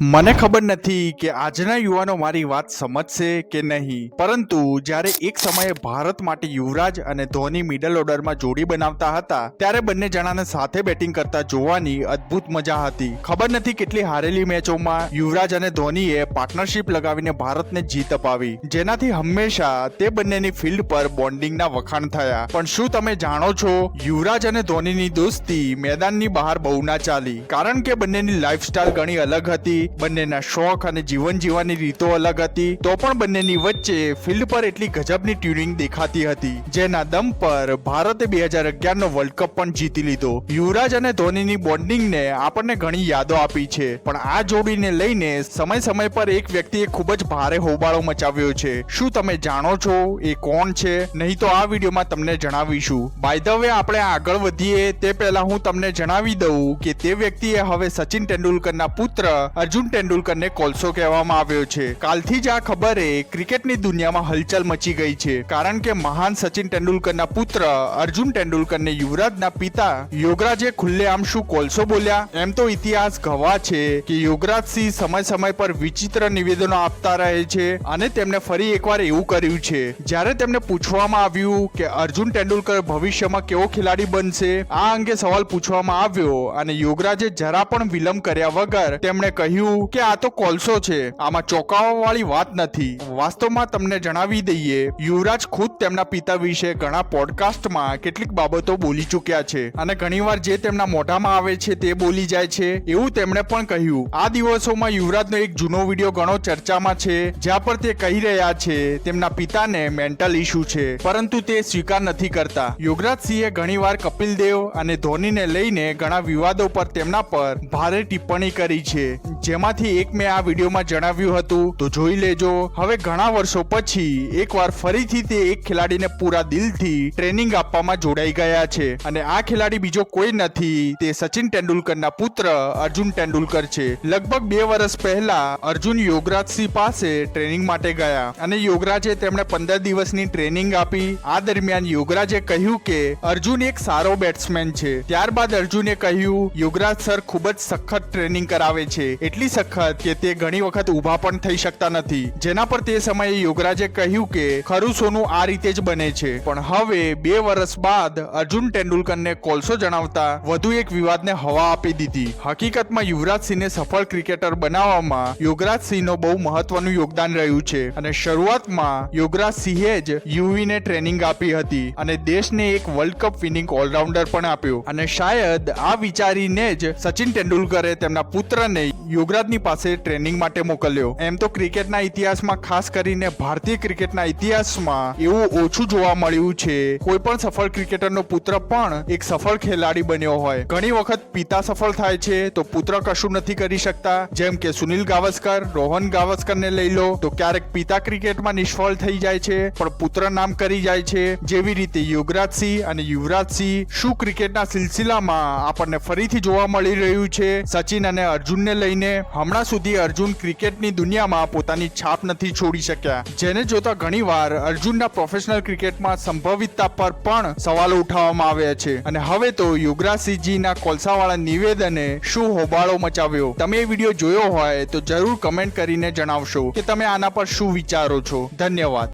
મને ખબર નથી કે આજના યુવાનો મારી વાત સમજશે કે નહીં. પરંતુ જ્યારે એક સમયે ભારત માટે યુવરાજ અને ધોની મિડલ ઓર્ડરમાં જોડી બનાવતા હતા, ત્યારે બંને જણાને સાથે બેટિંગ કરતા જોવાની અદ્ભુત મજા હતી. ખબર નથી કેટલી હારેલી મેચોમાં યુવરાજ અને ધોનીએ પાર્ટનરશિપ લગાવીને ભારતને જીત અપાવી. જેનાથી હંમેશા તે બંનેની ફિલ્ડ પર બોન્ડિંગના વખાણ થયા. પણ શું તમે જાણો છો, યુવરાજ અને ધોનીની દોસ્તી મેદાનની બહાર બહુ ના ચાલી. કારણ કે બંનેની લાઈફસ્ટાઈલ ઘણી અલગ હતી. બંનેના શોખ અને જીવન જીવવાની રીતો અલગ હતી. તો પણ બંનેની વચ્ચે ફિલ્ડ પર એટલી ગજબની ટ્યુનિંગ દેખાતી હતી, જેના દમ પર ભારતે બે હજાર અગિયારનો વર્લ્ડ કપ પણ જીતી લીધો. યુવરાજ અને ધોનીની બોન્ડિંગને આપણને ઘણી યાદો આપી છે, પણ આ જોડીને લઈને સમય સમય પર એક વ્યક્તિએ ખૂબ જ ભારે હોબાળો મચાવ્યો છે. શું તમે જાણો છો એ કોણ છે? નહીં તો આ વિડીયોમાં તમને જણાવીશું. બાય ધ વે આપણે આગળ વધીએ, તે પહેલા હું તમને જણાવી દઉં કે તે વ્યક્તિએ હવે સચિન તેંડુલકરના પુત્ર અર્જુન તેંડુલકરને કોલસો કહેવામાં આવ્યો છે. કાલથી જ આ ખબરે ક્રિકેટની દુનિયામાં હલચલ મચી ગઈ છે. કારણ કે મહાન સચિન તેંડુલકરના પુત્ર અર્જુન તેંડુલકરને યુવરાજના પિતા યોગરાજે ખુલ્લેઆમ શું કોલસો બોલ્યા. એમ તો ઇતિહાસ ગવાહ છે કે યુવરાજ સિંહ સમય સમય પર વિચિત્ર નિવેદનો આપતા રહે છે અને તેમણે ફરી એકવાર એવું કર્યું છે. જ્યારે તેમને પૂછવામાં આવ્યું કે અર્જુન તેંડુલકર ભવિષ્યમાં કેવો ખેલાડી બનશે, આ અંગે સવાલ પૂછવામાં આવ્યો અને યોગરાજે જરા પણ વિલંબ કર્યા વગર તેમણે કહ્યું કે આ તો કોલસો છે. આમાં ચોંકાવવા વાળી વાત નથી. વાસ્તવમાં તમને જણાવી દઈએ, યુવરાજ ખુદ તેમના પિતા વિશે ઘણા પોડકાસ્ટમાં કેટલીક બાબતો બોલી ચૂક્યા છે અને ઘણીવાર જે તેમના મોઢામાં આવે છે તે બોલી જાય છે. એવું તેમણે પણ કહ્યું. આ દિવસોમાં યુવરાજનો એક જૂનો વીડિયો ઘણો ચર્ચામાં છે, જ્યાં પર તે કહી રહ્યા છે, તેમના પિતાને મેન્ટલ ઇશ્યુ છે, પરંતુ તે સ્વીકાર નથી કરતા. યુવરાજ સિંહે ઘણીવાર કપિલ દેવ અને ધોનીને લઈને ઘણા વિવાદો પર તેમના પર ભારે ટિપ્પણી કરી છે. જેમાંથી એક મેં આ વિડીયોમાં જણાવ્યું હતું. તો જોઈ લેજો. હવે ઘણા વર્ષો પછી એકવાર ફરીથી તે એક ખેલાડીને પૂરા દિલથી ટ્રેનિંગ આપવામાં જોડાઈ ગયા છે. અને આ ખેલાડી બીજો કોઈ નથી. તે સચિન તેંડુલકરના પુત્ર અર્જુન તેંડુલકર છે. લગભગ બે વર્ષ પહેલા અર્જુન યોગરાજસિંહ પાસે ટ્રેનિંગ માટે ગયા. અને યોગરાજે તેમણે પંદર દિવસની ટ્રેનિંગ આપી. આ દરમિયાન યોગરાજે કહ્યું કે, અર્જુન એક સારો બેટ્સમેન છે. ત્યારબાદ અર્જુને કહ્યું, યોગરાજ સર ખૂબ જ સખત ટ્રેનિંગ કરાવે છે. એટલી સખત કે તે ઘણી વખત ઊભા પણ થઈ શકતા નથી. જેના પર તે સમયે યોગરાજે કહ્યું કે, ખરું સોનું આ રીતે જ બને છે. પણ હવે બે વર્ષ બાદ અર્જુન તેંડુલકરને કોલસો જણાવતા વધુ એક વિવાદને હવા આપી દીધી. હકીકતમાં યુવરાજસિંહને સફળ ક્રિકેટર બનાવવામાં યુવરાજસિંહનો બહુ મહત્વનું યોગદાન રહ્યું છે. અને શરૂઆતમાં યુવરાજ સિંહે જ યુવીને ટ્રેનિંગ આપી હતી અને દેશને એક વર્લ્ડ કપ વિનિંગ ઓલરાઉન્ડર પણ આપ્યો. અને શાયદ આ વિચારીને જ સચિન તેંડુલકરે તેમના પુત્રને યુવરાજની પાસે ટ્રેનિંગ માટે મોકલ્યો. એમ તો ક્રિકેટના ઇતિહાસમાં ખાસ કરીને ભારતીય ક્રિકેટના ઇતિહાસમાં એવું ઓછું જોવા મળ્યું છે. કોઈ પણ સફળ ક્રિકેટરનો પુત્ર પણ એક સફળ ખેલાડી બન્યો હોય. ઘણી વખત પિતા સફળ થાય છે તો પુત્ર કશું નથી કરી શકતા. જેમ કે સુનિલ ગાવસ્કર, રોહન ગાવસ્કરને લઈ લો તો ક્યારેક પિતા ક્રિકેટમાં નિષ્ફળ થઈ જાય છે, પણ પુત્ર નામ કરી જાય છે. જેવી રીતે યુવરાજ સિંહ અને યુવરાજસિંહ શું ક્રિકેટના સિલસિલામાં આપણને ફરીથી જોવા મળી રહ્યું છે, સચિન અને અર્જુનને લઈને હમણાં સુધી અર્જુન ક્રિકેટની દુનિયામાં પોતાની છાપ નથી છોડી શક્યા. જેને જોતા ઘણીવાર અર્જુનના પ્રોફેશનલ ક્રિકેટમાં સંભવિતતા પર પણ સવાલો ઉઠાવવામાં આવ્યા છે. અને હવે તો યુવરાજસિંહજીના કોલસાવાળા નિવેદને શું હોબાળો મચાવ્યો? તમે એ વીડિયો જોયો હોય તો જરૂર કમેન્ટ કરીને જણાવશો કે તમે આના પર શું વિચારો છો? ધન્યવાદ.